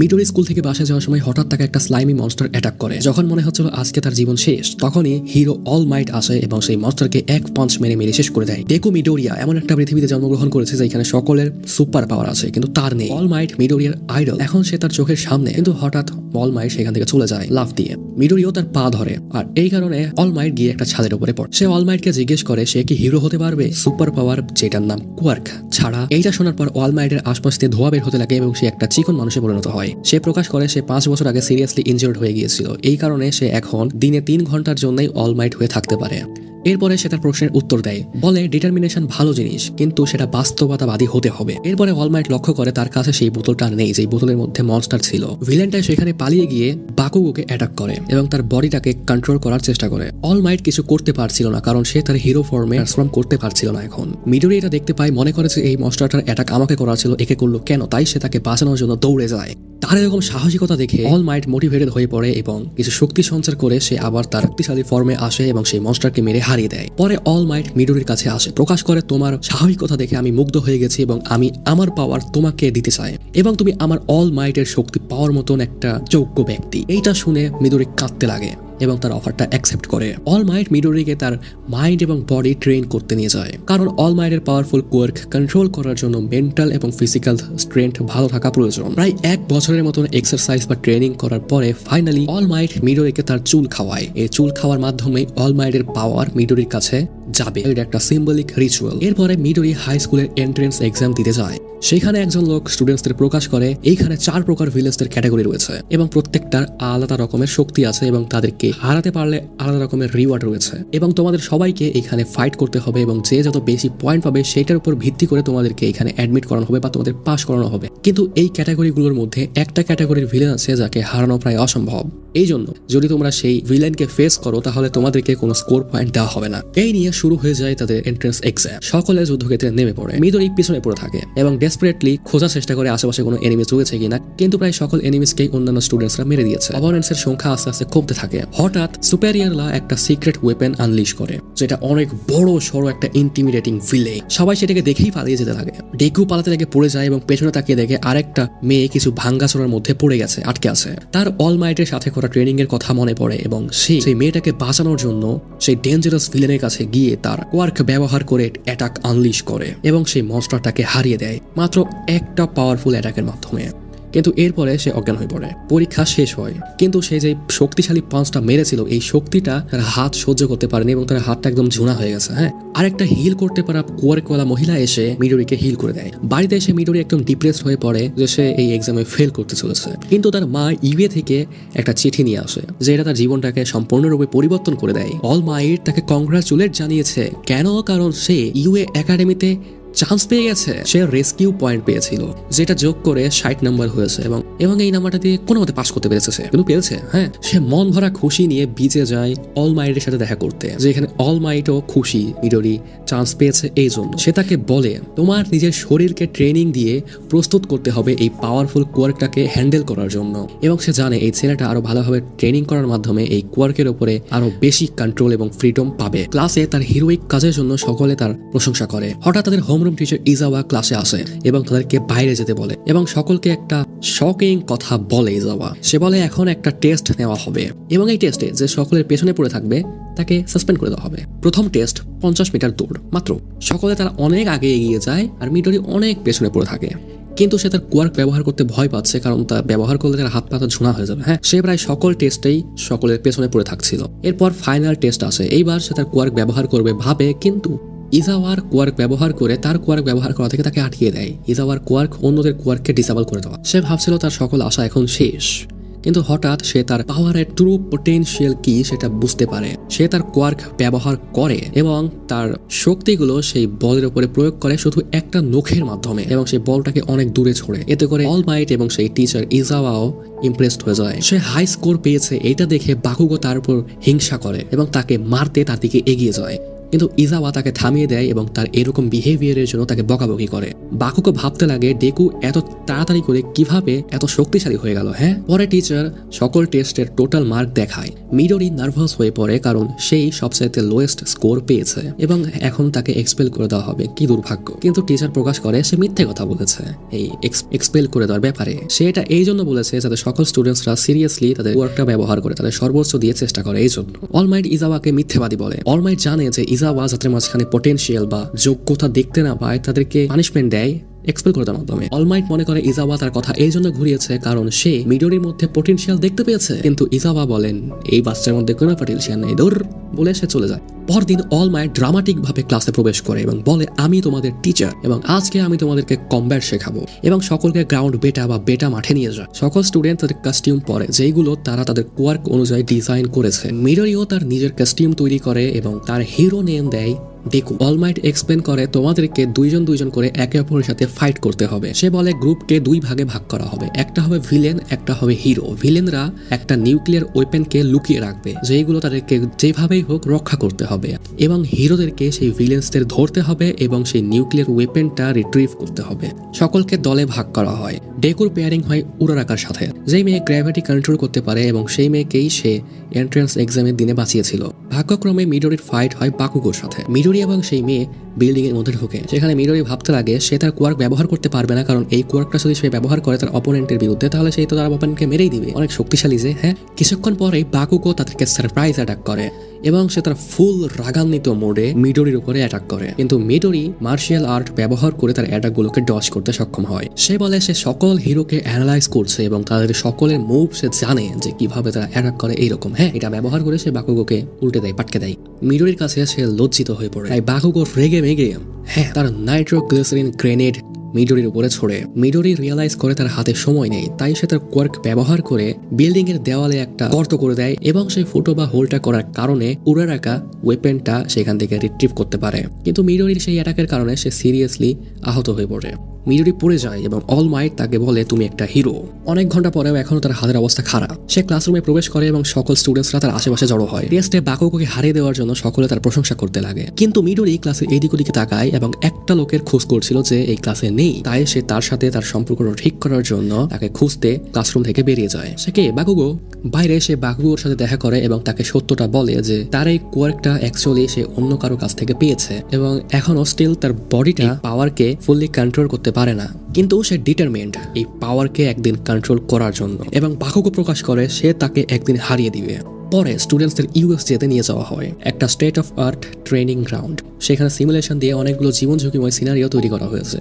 Midori school থেকে বাসা যাওয়ার সময় হঠাৎ তাকে একটা স্লাইমি মনস্টার অ্যাটাক করে। যখন মনে হচ্ছিল আজকে তার জীবন শেষ, তখনই হিরো অল মাইট আসে এবং সেই মনস্টারকে এক পাঞ্চ মেরে মেরে শেষ করে দেয়। ডেকু মিডোরিয়া, এমন একটা পৃথিবীতে জন্মগ্রহণ করেছে যেখানে সকলের সুপার পাওয়ার আছে, কিন্তু তার নেই। অল মাইট মিডোরিয়ার আইডল এখন সে তার চোখের সামনে, কিন্তু হঠাৎ অল মাইট সেখান থেকে চলে যায়, লাফ দিয়ে। মিডোরিও তার পা ধরে, আর এই কারণে অল মাইট গিয়ে একটা ছাদের উপরে পড়ে। সে অল মাইটকে জিজ্ঞেস করে, সে কি হিরো হতে পারবে? সুপার পাওয়ার যেটার নাম কোয়ার্ক ছাড়া, এইটা শোনার পর অল মাইটের আশপাশ দিয়ে ধোয়া বের হতে লাগে এবং সে একটা চিকন মানুষে পরিণত হয়। সে প্রকাশ করে সে পাঁচ বছর আগে সিরিয়াসলি ইনজিওর্ড হয়ে গিয়েছিল। এই কারণে সে এখন দিনে তিন ঘণ্টার জন্যই অলমাইট হয়ে থাকতে পারে। এরপরে সে তার প্রশ্নের উত্তর দেয়। বলে ডিটারমিনেশন ভালো জিনিস, কিন্তু সেটা বাস্তবতাবাদী হতে হবে। এরপরে অলমাইট লক্ষ্য করে তার কাছে সেই বোতলটা নেই, যেই বোতলের মধ্যে মনস্টার ছিল। ভিলেনটা সেখানে পালিয়ে গিয়ে বাকুগুকে অ্যাটাক করে এবং তার বডিটাকে কন্ট্রোল করার চেষ্টা করে। অলমাইট কিছু করতে পারছিল না, কারণ সে তার হিরো ফর্মে ট্রান্সফর্ম করতে পারছিল না এখন। মিডোরি এটা দেখতে পায়, মনে করে যে এই মনস্টারটার অ্যাটাক আমাকে করা ছিল, একে করল কেন, তাই সে তাকে বাঁচানোর জন্য দৌড়ে যায়। তার এরকম সাহসিকতা দেখে অল মাইট মোটিভেটেড হয়ে পড়ে এবং কিছু শক্তি সঞ্চার করে সে আবার তার শক্তিশালী ফর্মে আসে এবং সেই মনস্টারকে মেরে হারিয়ে দেয়। পরে অল মাইট মিডোরির কাছে আসে। প্রকাশ করে, তোমার স্বাভাবিকতা দেখে আমি মুগ্ধ হয়ে গেছি এবং আমি আমার পাওয়ার তোমাকে দিতে চাই এবং তুমি আমার অল মাইটের শক্তি পাওয়ার মতন একটা যোগ্য ব্যক্তি। এইটা শুনে মিদুরি কাঁদতে লাগে। এবং তার অফারটা অ্যাকসেপ্ট করে। অল মাইট মিডোরিকে তার মাইন্ড এবং বডি ট্রেন করতে নিয়ে যায়। কারণ অল মাইটের পাওয়ারফুল কোয়ার্ক কন্ট্রোল করার জন্য মেন্টাল এবং ফিজিক্যাল স্ট্রেংথ ভালো থাকা প্রয়োজন। প্রায় এক বছরের মতন এক্সারসাইজ বা ট্রেনিং করার পরে ফাইনালি অল মাইট মিডোরিকে তার চুল খাওয়ায়। এই চুল খাওয়ার মাধ্যমে অল মাইটের পাওয়ার মিডোরির কাছে যাবে। এটা একটা সিম্বলিক রিচুয়াল এরপরে মিডোরি হাই স্কুলের এন্ট্রেন্স এক্সাম দিতে যায়। সেখানে একজন লোক স্টুডেন্টসদের প্রকাশ করে, এইখানে চার প্রকার ভিলেজদের ক্যাটাগরি রয়েছে এবং প্রত্যেকটার আলাদা রকমের শক্তি আছে এবং তাদেরকে হারাতে পারলে আলাদা রকমের রিওয়ার্ড রয়েছে। এবং তোমাদের সবাইকে এখানে ফাইট করতে হবে এবং যে যত বেশি পয়েন্ট পাবে সেটার উপর ভিত্তি করে তোমাদেরকে এখানে অ্যাডমিট করানো হবে বা তোমাদের পাস করানো হবে। কিন্তু এই ক্যাটাগরিগুলোর মধ্যে একটা ক্যাটাগরির ভিলেন আছে যাকে হারানো প্রায় অসম্ভব। এই জন্য যদি তোমরা সেই ভিলেনকে ফেস করো, তাহলে তোমাদেরকে কোনো স্কোর পয়েন্ট দেওয়া হবে না। এই নিয়ে শুরু হয়ে যায় তাদের এন্ট্রেন্স এক্সাম সকলে যুদ্ধক্ষেত্রে নেমে পড়ে। মিদরি পিছনে পড়ে থাকে এবং ডেসপারেটলি খোঁজার চেষ্টা করে আশেপাশে কোনো এনিমিস রয়েছে কিনা, কিন্তু প্রায় সকল এনিমিসকেই অন্যান্য স্টুডেন্টসরা মেরে দিয়েছে। অপোনেন্টসের সংখ্যা আস্তে আস্তে কমতে থাকে। হঠাৎ সুপেরিয়ারলা একটা সিক্রেট ওয়েপেন আনলিশ করে, যেটা অনেক বড় সড়ো একটা ইন্টিমিডেটিং ভিলে সবাই সেটাকে দেখেই পালিয়ে যেতে থাকে। ডেকু পালাতে লেগে পড়ে যায় এবং পেছনে তাকিয়ে দেখে আরেকটা মেয়ে কিছু ভাঙ্গাচোরার মধ্যে পড়ে গেছে, আটকে আছে। তার অলমাইটের সাথে করা ট্রেনিং এর কথা মনে পড়ে এবং সে সেই মেয়েটাকে বাঁচানোর জন্য সেই ডেঞ্জারাস ভিলেনের কাছে গিয়ে তার কোয়ার্ক ব্যবহার করে অ্যাটাক আনলিশ করে এবং সেই মনস্টারটাকে হারিয়ে দেয়, মাত্র একটা পাওয়ারফুল অ্যাটাকের মাধ্যমে। কিন্তু এরপরে সে অজ্ঞান হয়ে পড়ে। পরীক্ষা শেষ হয়। কিন্তু সে যে শক্তিশালী পাঁচটা মেরেছিল, এই শক্তিটা তার হাত সহ্য করতে পারেনি এবং তার হাতটা একদম ঝুনা হয়ে গেছে হ্যাঁ? আরেকটা হিল করতে পারা কোয়ার্কওয়ালা মহিলা এসে মিডোরিকে হিল করে দেয়। বাড়িতে এসে মিডোরি একদম ডিপ্রেসড হয়ে পড়ে যে সে এই এক্সামে ফেল করতে চলেছে। কিন্তু তার মা ইউএ থেকে একটা চিঠি নিয়ে আসে, যে এটা তার জীবনটাকে সম্পূর্ণরূপে পরিবর্তন করে দেয়। অল মাইট তাকে কংগ্রাচুলেট জানিয়েছে, কেন? কারণ সে ইউএ একাডেমিতে চান্স পেয়ে গেছে। সে রেস্কিউ পয়েন্ট পেয়েছিল, যেটা যোগ করে ষাট নাম্বার হয়েছে এবং এবং এই নাম্বারটা দিয়ে কোনো মতে পাস করতে পেরেছে কিন্তু পেয়েছে হ্যাঁ? সে মন ভরা খুশি নিয়ে বিচে যায় অল মাইটের সাথে দেখা করতে, যে এখানে অল মাইটও খুশি মিডোরি চান্স পেয়েছে এই জন্য। সে তাকে বলে, তোমার নিজের শরীরকে ট্রেনিং দিয়ে প্রস্তুত করতে হবে এই পাওয়ারফুল কোয়ার্কটাকে হ্যান্ডেল করার জন্য। এবং সে জানে এই ছেলেটা আরও ভালোভাবে ট্রেনিং করার মাধ্যমে এই কোয়ার্কের উপরে আরও বেশি কন্ট্রোল এবং ফ্রিডম পাবে। ক্লাসে তার হিরোইক কাজের জন্য সকলে তার প্রশংসা করে। হঠাৎ তাদের হোমরুম টিচার ইজাওয়া ক্লাসে আসে এবং তাদেরকে বাইরে যেতে বলে এবং সকলকে একটা শকিং কথা বলে ইজাওয়া সে বলে, এখন একটা টেস্ট নেওয়া হবে। এবং এই টেস্টে যে সকলের পেছনে পড়ে থাকবে, তাকে সাসপেন্ড করে দেওয়া হবে। প্রথম টেস্ট পঞ্চাশ মিটার দৌড় মাত্র। সকলে তারা অনেক আগে এগিয়ে যায় আর মিডরি অনেক পেছনে পড়ে থাকে। কিন্তু সে তার কোয়ার্ক ব্যবহার করতে ভয় পাচ্ছে, কারণ তা ব্যবহার করলে তার হাত পাতা ঝুনা হয়ে যাবে। হ্যাঁ সে প্রায় সকল টেস্টেই সকলের পেছনে পড়ে থাকছিল। এরপর ফাইনাল টেস্ট আসে। এইবার সে তার কোয়ার্ক ব্যবহার করবে, ভাবে, কিন্তু ইজাওয়ার কোয়ার্ক ব্যবহার করে তার কোয়ার্ক ব্যবহার করা থেকে তাকে আটকিয়ে দেয়। ইজাওয়ার কোয়ার্ক অন্যদের কোয়ার্ককে ডিসেবল করে দেওয়া। সে ভাবছিল তার সকল আশা এখন শেষ। কিন্তু হঠাৎ সে তার পাওয়ারের ট্রু পোটেনশিয়াল কি সেটা বুঝতে পারে। সে তার কোয়ার্ক ব্যবহার করে এবং তার শক্তিগুলো সেই বলের উপরে প্রয়োগ করে শুধু একটা নখের মাধ্যমে এবং সেই বলটাকে অনেক দূরে ছড়ে। এতে করে অল মাইট এবং সেই টিচার ইজাওয়াও ইমপ্রেসড হয়ে যায়। সে হাই স্কোর পেয়েছে, এটা দেখে বাকুগো তার উপর হিংসা করে এবং তাকে মারতে তার দিকে এগিয়ে যায়। কিন্তু ইজাওয়া তাকে থামিয়ে দেয় এবং তার এরকম বিহেভিয়ারের জন্য তাকে বকাবকি করে। বাকুকে ভাবতে লাগে, ডেকু এত তাড়াতাড়ি করে কীভাবে এত শক্তিশালী হয়ে গেল হ্যাঁ? পরে টিচার সকল টেস্টের টোটাল মার্ক দেখায়। মিডোরি নার্ভাস হয়ে পড়ে কারণ সেই সবচাইতে লোয়েস্ট স্কোর পেয়েছে এবং এখন তাকে এক্সপেল করে দেওয়া হবে। কি দুর্ভাগ্য। কিন্তু টিচার প্রকাশ করে, সে মিথ্যে কথা বলেছে। এই এক্সপেল করে দেওয়ার ব্যাপারে। সে এটা এই জন্য বলেছে যাতে সকল স্টুডেন্টসরা সিরিয়াসলি তাদের ওয়ার্কটা ব্যবহার করে, তাদের সর্বোচ্চ দিয়ে চেষ্টা করে। এই জন্য। অলমাইট ইজাওয়াকে মিথ্যেবাদী বলে। অলমাইট জানে যে ইজাওয়া যাদের মাঝখানে পটেনশিয়াল বা যোগ্যতা দেখতে না পায় তাদেরকে পানিশমেন্ট দেয়। এক্সপেল করে দেওয়ার মাধ্যমে। অলমাইট মনে করে ইজাওয়া তার কথা এই জন্য ঘুরিয়েছে কারণ সে মিডোরির মধ্যে পটেনশিয়াল দেখতে পেয়েছে। কিন্তু ইজাওয়া বলেন, এই বাচ্চার মধ্যে কোনো পটেনশিয়াল নেই দূর বলে সে চলে যায়। পরদিন অলমাইট ড্রামাটিক ভাবে ক্লাসে প্রবেশ করে এবং বলে, আমি তোমাদের টিচার এবং আজকে আমি তোমাদেরকে কম্ব্যাট শেখাবো এবং সকলকে গ্রাউন্ড বেটা বা বেটা মাঠে নিয়ে যায় সকল স্টুডেন্ট তাদের কাস্টিউম পরে, যেইগুলো তারা তাদের কোয়ার্ক অনুযায়ী ডিজাইন করেছে। মিডোরিও তার নিজের কাস্টিউম তৈরি করে এবং তার হিরো নেম দেয় দেখু অলমাইট এক্সপ্লেন করে তোমাদেরকে দুইজন দুইজন করে একে অপরের সাথে ফাইট করতে হবে। সে বলে গ্রুপকে দুই ভাগে ভাগ করা হবে। একটা হবে ভিলেন একটা হবে হিরো ভিলেনরা একটা নিউক্লিয়ার ওয়েপেনকে লুকিয়ে রাখবে, যেইগুলো তাদেরকে যেভাবেই হোক রক্ষা করতে হবে। এবং হিরোদেরকে সেই ভিলেন্সদের ধরতে হবে এবং সেই নিউক্লিয়ার ওয়েপেনটা রিট্রিভ করতে হবে। সকলকে দলে ভাগ করা হয়। ডেকুর পেয়ারিং হয় উড়ারাকার সাথে। যেই মেয়ে গ্র্যাভিটি কন্ট্রোল করতে পারে এবং সেই মেয়েকেই সে এন্ট্রান্স এক্সামের দিনে বাঁচিয়েছিল। ভাগ্যক্রমে মিডোরির ফাইট হয় বাকুগোর সাথে। মিডোরি এবং সেই মেয়ে বিল্ডিং এর মধ্যে ঢুকে। সেখানে মিরুরি ভাবতে লাগে, সে তার কোয়ার্ক ব্যবহার করতে পারবে না, কারণ এই কোয়ার্কটা যদি সে ব্যবহার করে তার অপোনেন্টের বিরুদ্ধে, তাহলে সেই তো তার অপোনেন্টকে মেরেই দিবে। অনেক শক্তিশালী যে হ্যাঁ? কিছুক্ষণ পরে বাকুকো তাদেরকে সারপ্রাইজ অ্যাটাক করে। এবং সে তার ফুল রাগান্বিত মোডে মিডোরির উপরে অ্যাটাক করে। কিন্তু মিডোরি মার্শিয়াল আর্ট ব্যবহার করে তার অ্যাটাকগুলোকে ডচ করতে সক্ষম হয়। সে বলে সে সকল হিরোকে অ্যানালাইজ করছে এবং তাদের সকলের মুভ সে জানে যে কীভাবে তারা অ্যাটাক করে এইরকম। হ্যাঁ এটা ব্যবহার করে সে বাকুগোকে উল্টে দেয়, পাটকে দেয়। মিডোরির কাছে সে লজ্জিত হয়ে পড়ে। তাই বাকুগো রেগে মেগে হ্যাঁ তার নাইট্রোগ্লিসারিন গ্রেনেড মিডোরির উপরে ছড়ে। মিডোরি রিয়েলাইজ করে তার হাতে সময় নেই, তাই সে তার কোয়ার্ক ব্যবহার করে বিল্ডিং এর দেওয়ালে একটা গর্ত করে দেয় এবং সেই ফুটো বা হোলটা করার কারণে উড়ে রাখা ওয়েপেনটা সেখান থেকে রিট্রিভ করতে পারে। কিন্তু মিডোরির সেই অ্যাটাকের কারণে সে সিরিয়াসলি আহত হয়ে পড়ে। মিডোরি পড়ে যায় এবং অল মাইট তাকে বলে তুমি একটা হিরো। অনেক ঘণ্টা পরেও এখনও তার হাতের অবস্থা খারাপ। সে ক্লাসরুমে প্রবেশ করে এবং সকল স্টুডেন্টসরা তার আশেপাশে জড়ো হয়। টেস্টে বাকুকে হারিয়ে দেওয়ার জন্য সকলে তার প্রশংসা করতে লাগে। কিন্তু মিডোরি ক্লাসের এইদিক ওদিকে তাকায় এবং একটা লোকের খোঁজ করছিল যে এই ক্লাসে নেই। তাই সে তার সাথে তার সম্পর্ক ঠিক করার জন্য তাকে খুঁজতে ক্লাসরুম থেকে বেরিয়ে যায়। সে কে? বাকুগো বাইরে সে বাকুগোর সাথে দেখা করে এবং তাকে সত্যটা বলে যে তার এই কোয়ার্কটা অ্যাকচুয়ালি সে অন্য কারও কাছ থেকে পেয়েছে। এবং এখনও স্টিল তার বডিটা পাওয়ারকে ফুললি কন্ট্রোল করতে পারে না। কিন্তু সে ডিটারমেন্ট এই পাওয়ারকে একদিন কন্ট্রোল করার জন্য এবং বাকুগো প্রকাশ করে, সে তাকে একদিন হারিয়ে দিবে। পরে স্টুডেন্টসদের ইউএস যেতে নিয়ে যাওয়া হয়, একটা state of art training ground সেখানে সিমুলেশন দিয়ে অনেকগুলো জীবন ঝুঁকিময় সিনারিও তৈরি করা হয়েছে।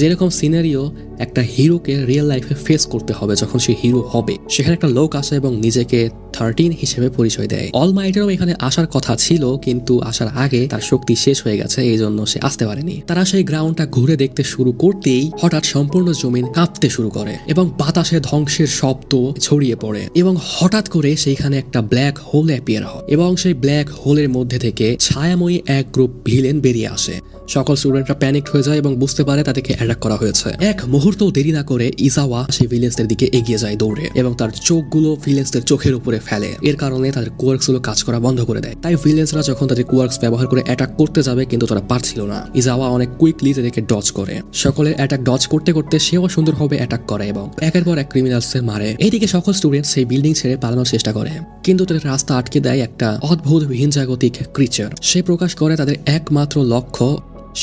যেরকম সিনারিও একটা হিরোকে রিয়েল লাইফে ফেস করতে হবে যখন সে হিরো হবে। সেখানে একটা লোক আসে এবং নিজেকে থার্টিন হিসেবে পরিচয় দেয়। অল মাইটেরও এখানে আসার কথা ছিল, কিন্তু আসার আগে তার শক্তি শেষ হয়ে গেছে এই জন্য সে আসতে পারেনি। তারা সেই গ্রাউন্ডটা ঘুরে দেখতে শুরু করতেই হঠাৎ সম্পূর্ণ জমিন কাঁপতে শুরু করে এবং বাতাসে ধ্বংসের শব্দ ছড়িয়ে পড়ে এবং হঠাৎ করে সেইখানে একটা ব্ল্যাক হোল অ্যাপিয়ার হয় এবং সেই ব্ল্যাক হোলের মধ্যে থেকে ছায়াময়ী এক গ্রুপ ভিলেন বেরিয়ে আসে। সকল স্টুডেন্টরা প্যানিক হয়ে যায় এবং বুঝতে পারে তাদেরকে অ্যাটাক করা হয়েছে। এক মুহূর্ত দেরি না করে ইজাওয়া সেই ভিলেন্সদের দিকে এগিয়ে যায় দৌড়ে এবং তার চোখগুলো ভিলেন্সদের চোখের উপরে ফেলে। এর কারণে তাদের কোয়ার্কসগুলো কাজ করা বন্ধ করে দেয়। তাই ভিলেন্সরা যখন তাদের কোয়ার্কস ব্যবহার করে অ্যাটাক করতে যাবে কিন্তু তারা পারছিল না। ইজাওয়া অনেক কুইকলি তাদেরকে ডজ করে। সকলের অ্যাটাক ডজ করতে করতে সেও সুন্দরভাবে অ্যাটাক করে এবং একের পর এক ক্রিমিনালসদের মারে। এদিকে সকল স্টুডেন্ট সেই বিল্ডিং ছেড়ে পালানোর চেষ্টা করে। কিন্তু তাদের রাস্তা আটকে দেয় একটা অদ্ভুত ভিনজাগতিক ক্রিচার সে প্রকাশ করে তাদের একমাত্র লক্ষ্য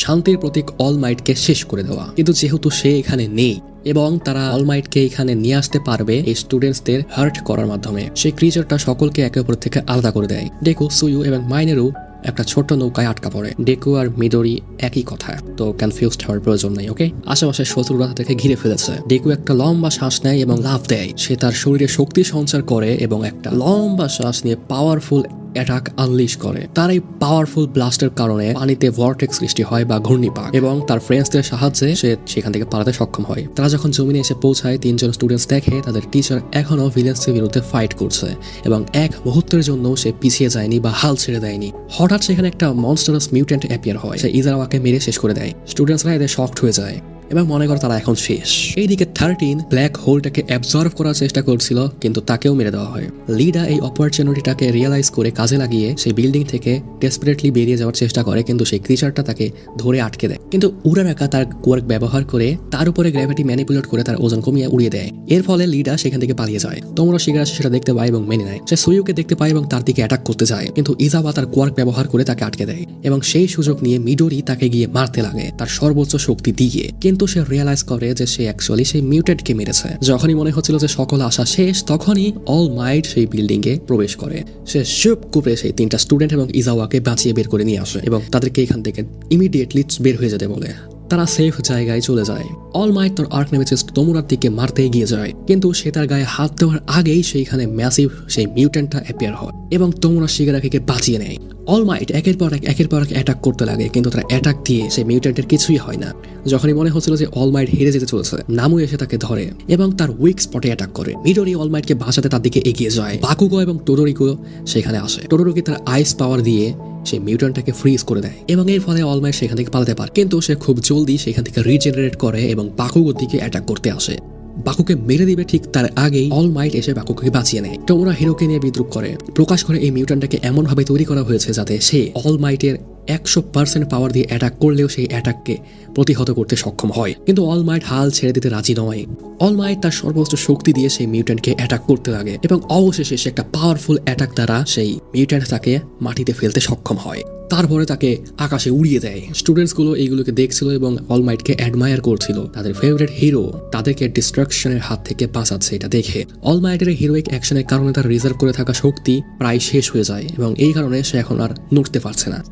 শান্তির প্রতীক অলমাইটকে শেষ করে দেওয়া। কিন্তু যেহেতু সে এখানে নেই, এবং তারা অলমাইটকে এখানে নিয়ে আসতে পারবে এই স্টুডেন্টসদের হার্ট করার মাধ্যমে, সেই ক্রিচারটা সকলকে একে অপর থেকে আলাদা করে দেয়। ডেকো সুয়ু এবং মাইনেরু একটা ছোট্ট নৌকায় আটকা পড়ে। ডেকু আর মিডোরি একই কথা। তো কনফিউজড হওয়ার প্রয়োজন নেই ওকে আশেপাশে শত্রুরা তাদেরকে ঘিরে ফেলেছে। ডেকু একটা লম্বা শ্বাস নেয় এবং লাভ দেয়। সে তার শরীরে শক্তি সঞ্চার করে এবং একটা লম্বা শ্বাস নিয়ে পাওয়ারফুল অ্যাটাক আনলিশ করে। তার এই পাওয়ারফুল ব্লাস্টের কারণে পানিতে ভর্টেক্স সৃষ্টি হয় বা ঘূর্ণিপাক এবং তার ফ্রেন্ডসদের সাহায্যে সে সেখান থেকে পালাতে সক্ষম হয়। তারা যখন জমিনে এসে পৌঁছায়, তিনজন স্টুডেন্টস দেখে তাদের টিচার এখনও ভিলেন্সের বিরুদ্ধে ফাইট করছে এবং এক মুহূর্তের জন্য সে পিছিয়ে যায়নি বা হাল ছেড়ে দেয়নি। হঠাৎ সেখানে একটা মনস্টারাস মিউটেন্ট অ্যাপিয়ার হয়। সে ইজারাওয়াকে মেরে শেষ করে দেয়। স্টুডেন্টসরা এদের শক্ট হয়ে যায়। এবং মনে করে তারা এখন শেষ। এইদিকে থার্টিন ব্ল্যাক হোলটাকে অ্যাবজর্ভ করার চেষ্টা করছিল, কিন্তু তাকেও মেরে দেওয়া হয়। লিডা এই অপরচুনিটিটাকে রিয়েলাইজ করে কাজে লাগিয়ে সেই বিল্ডিং থেকে ডেসপারেটলি বেরিয়ে যাওয়ার চেষ্টা করে, কিন্তু সেই ক্রিচারটা তাকে ধরে আটকে দেয়। কিন্তু উড়ারাকা তার কোয়ার্ক ব্যবহার করে তার উপরে গ্র্যাভিটি ম্যানিপুলেট করে তার ওজন কমিয়ে উড়িয়ে দেয়। এর ফলে লিডা সেখান থেকে পালিয়ে যায়। তোমরা শিগারা সেটা দেখতে পায় এবং মেনে নেয়। সে সুইউকে দেখতে পায় এবং তার দিকে অ্যাটাক করতে যায়। কিন্তু ইজাবা তার কোয়ার্ক ব্যবহার করে তাকে আটকে দেয়। এবং সেই সুযোগ নিয়ে মিডোরি তাকে গিয়ে মারতে লাগে, তার সর্বোচ্চ শক্তি দিয়ে। কিন্তু সে রিয়েলাইজ করে যে সে অ্যাকচুয়ালি সেই মিউটেডকে মেরেছে। যখনই মনে হচ্ছিল যে সকল আশা শেষ, তখনই অল মাইট সেই বিল্ডিং এ প্রবেশ করে। সে শুপ কুপে সেই তিনটা স্টুডেন্ট এবং ইজাওয়াকে বাঁচিয়ে বের করে নিয়ে আসে এবং তাদেরকে এখান থেকে ইমিডিয়েটলি বের হয়ে যেতে বলে। তারা সেফ জায়গায় চলে যায়। অল মাইট তার আর্ক নেমেছে তোমরার দিকে মারতে এগিয়ে যায়, কিন্তু সে তার গায়ে হাত দেওয়ার আগেই সেইখানে ম্যাসিভ সেই মিউটেন্টটা অ্যাপিয়ার হয় এবং তোমরা শিগারাকে বাঁচিয়ে নেয়। অল মাইট একের পর এক, একের পর এক অ্যাটাক করতে লাগে, কিন্তু তারা অ্যাটাক দিয়ে সেই মিউটেন্টের কিছুই হয় না। যখনই মনে হচ্ছিল যে অল মাইট হেরে যেতে চলেছে নামু এসে তাকে ধরে এবং তার উইক স্পটে অ্যাটাক করে। মিডোরি অল মাইটকে বাঁচাতে তার দিকে এগিয়ে যায়। বাকুগো এবং টোডোরিকো সেখানে আসে। টোডোরিকে তার আইস পাওয়ার দিয়ে সে মিউটনটাকে ফ্রিজ করে দেয় এবং এর ফলে অলমাইট সেখান থেকে পালাতে পারে। কিন্তু সে খুব জলদি সেখান থেকে রিজেনারেট করে এবং বাকুগোর দিকে অ্যাটাক করতে আসে। বাকুকে মেরে দিবে ঠিক তার আগেই অল মাইট এসে বাকুকে বাঁচিয়ে নেয়। তো ওরা হিরোকে নিয়ে বিদ্রুপ করে। প্রকাশ করে এই মিউটনটাকে এমনভাবে তৈরি করা হয়েছে যাতে সে অল মাইটের একশো পার্সেন্ট পাওয়ার দিয়ে অ্যাটাক করলেও সেই অ্যাটাককে প্রতিহত করতে সক্ষম হয়। কিন্তু অল মাইট হাল ছেড়ে দিতে রাজি নয়। অল মাইট তার সর্বোচ্চ শক্তি দিয়ে সেই মিউট্যান্টকে অ্যাটাক করতে লাগে এবং অবশেষে সে একটা পাওয়ারফুল অ্যাটাক দ্বারা সেই মিউট্যান্ট তাকে মাটিতে ফেলতে সক্ষম হয়। তারপরে তাকে আকাশে উড়িয়ে দেয়। স্টুডেন্টসগুলো এইগুলোকে দেখছিল এবং অলমাইটকে অ্যাডমায়ার করছিল। তাদের ফেভারিট হিরো তাদেরকে ডিস্ট্রাকশনের হাত থেকে বাঁচাচ্ছে এটা দেখে। অলমাইটের হিরোইক অ্যাকশনের কারণে তার রিজার্ভ করে থাকা শক্তি প্রায় শেষ হয়ে যায় এবং এই কারণে সে এখন আর নড়তে পারছে না।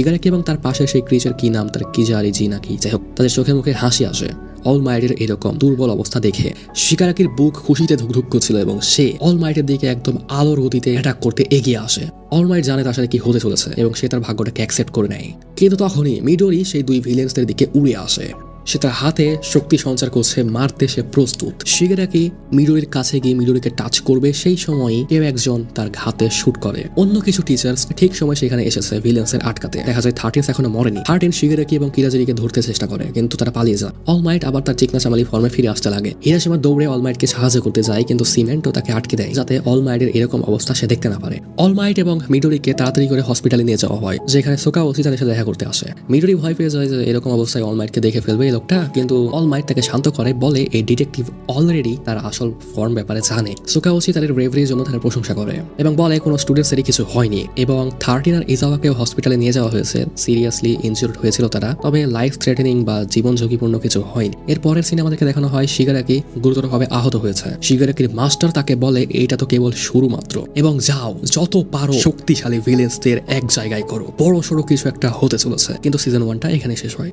শিগারেকি এবং তার পাশে সেই ক্রিচার কি নাম, তার কি জারি জি নাকি যাই হোক, তাদের চোখে মুখে হাসি আসে। অল মাইটের এরকম দুর্বল অবস্থা দেখে শিকারাকির বুক খুশিতে ধুকধুক করছিল এবং সে অল মাইটের দিকে একদম আলোর গতিতে অ্যাটাক করতে এগিয়ে আসে। অল মাইট জানে তার সাথে কি হতে চলেছে এবং সে তার ভাগ্যটাকে অ্যাকসেপ্ট করে নেয়। কিন্তু তখনই মিডোরি সেই দুই ভিলেন্সদের দিকে উড়ে আসে। সে তার হাতে শক্তি সঞ্চার করছে, মারতে সে প্রস্তুত। শিগেরাকি মিডোরির কাছে গিয়ে মিডোরিকে টাচ করবে, সেই সময়ই কেউ একজন তার ঘাতে শুট করে। অন্য কিছু টিচার্স ঠিক সময় সেখানে এসেছে ভিলেন্সের আটকাতে। দেখা যায় থার্টিন্স এখনও মরেনি। থার্টিন শিগেরাকি এবং কিরাজেরিকে ধরতে চেষ্টা করে, কিন্তু তারা পালিয়ে যায়। অলমাইট আবার তার চিকনা চামালি ফর্মে ফিরে আসতে লাগে। হিরাসীমা দৌড়ে অলমাইটকে সাহায্য করতে যায়, কিন্তু সিমেন্টও তাকে আটকে দেয়, যাতে অলমাইটের এরকম অবস্থা সে দেখতে না পারে। অলমাইট এবং মিডোরিকে তাড়াতাড়ি করে হসপিটালে নিয়ে যাওয়া হয়, যেখানে সোকা ওসি তাদের সাথে দেখা করতে আসে। মিডোরি ভয় পেয়ে যায় যে এরকম অবস্থায় অলমাইটকে দেখে ফেলবে লোকটা কিন্তু অলমাইট তাকে শান্ত করে, বলে এই ডিটেকটিভ অলরেডি তার আসল ফর্ম ব্যাপারে জানে। সোকা ওসি তাদের ব্রেভারির জন্য তাদের প্রশংসা করে এবং বলে, কোনো স্টুডেন্টসেরই কিছু হয়নি এবং থার্টিন আর ইজাওয়াকেও হসপিটালে নিয়ে যাওয়া হয়েছে। সিরিয়াসলি ইনজুর্ড হয়েছিল তারা, তবে লাইফ থ্রেটেনিং বা জীবন ঝুঁকিপূর্ণ কিছু হয়নি। এর পরের সিনে দেখানো হয় শিগারাকি গুরুতরভাবে আহত হয়েছে। শিগারাকির মাস্টার তাকে বলে, এইটা তো কেবল শুরু মাত্র এবং যাও, যত পারো শক্তিশালী ভিলেন্সদের এক জায়গায় করো। বড় সড়ো কিছু একটা হতে চলেছে। কিন্তু সিজন ওয়ানটা এখানে শেষ হয়।